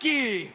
aqui.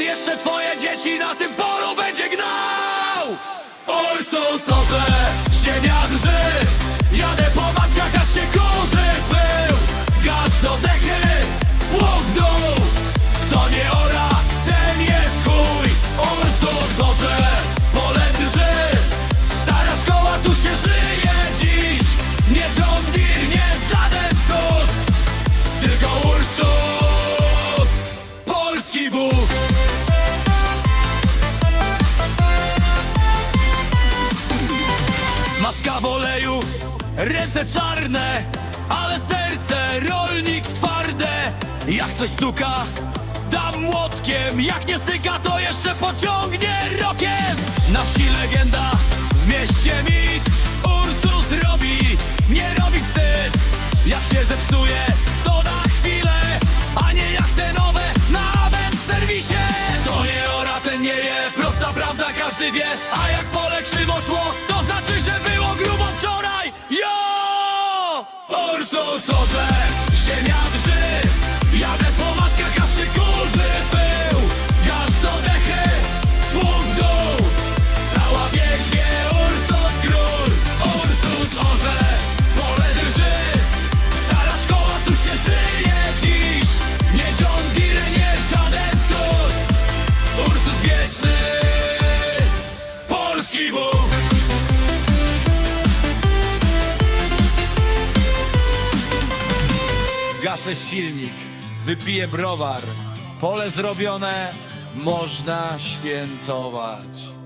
On jeszcze twoje dzieci na tym polu będzie gnał. Oj są sorze, ziemiak, że Łyska w oleju, ręce czarne Ale serce rolnik twarde. Jak coś stuka, dam młotkiem. Jak nie styka, to jeszcze pociągnie rokiem. Na wsi legenda, w mieście mit. Ursus robi, nie robi wstyd. Jak się zepsuje, to na chwilę A nie jak te nowe, nawet w serwisie. To nie ora, ten nie je, prosta prawda każdy wie. A jak pole krzywo szło, Ursusorze, ziemia drży, jadę Zgaszę silnik, wypiję browar. Pole zrobione, można świętować.